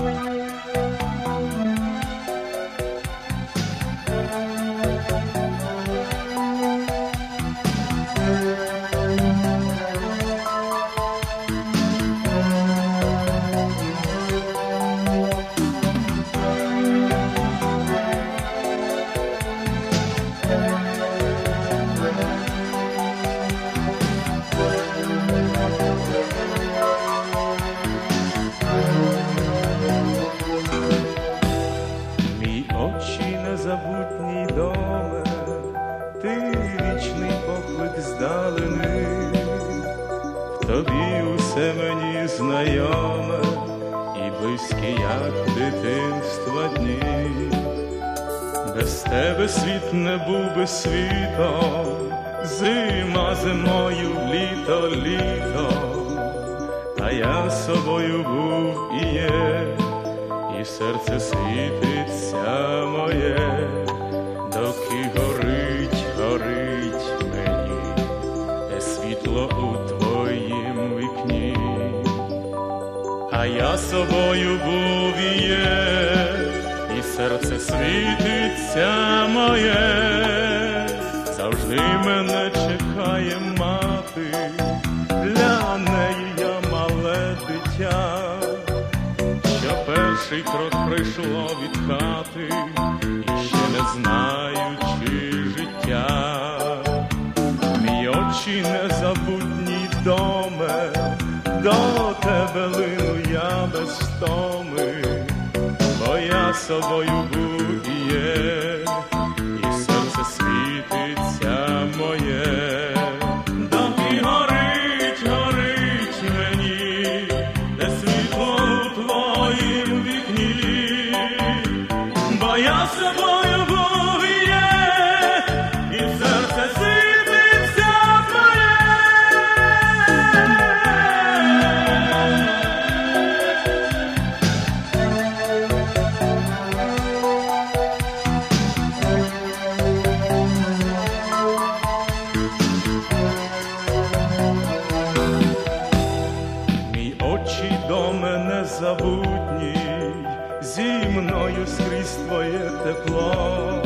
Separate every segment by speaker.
Speaker 1: Мій вічний поклик здалени, в тобі усе мені знайоме і близьке, як дитинства дні. Без тебе світ не був би світом, зима зимою, літо, літо, а я собою був і є і серце світиться моє, я собою був і є, і серце світиться моє, завжди мене чекає мати, для неї я мале дитя. Що перший крок прийшло від хати, і ще не знаючи життя, мій очі незабутній доме, до тебе лину я без втоми, бо я собою був і є, мене зі мною скрізь твоє тепло,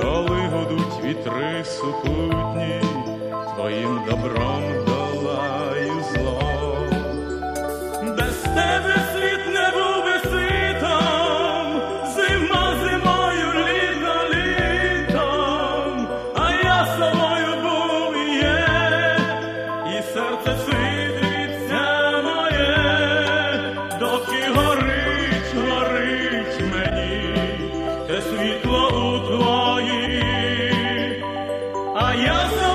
Speaker 1: коли гудуть вітри супутні, твоїм добром Ayasa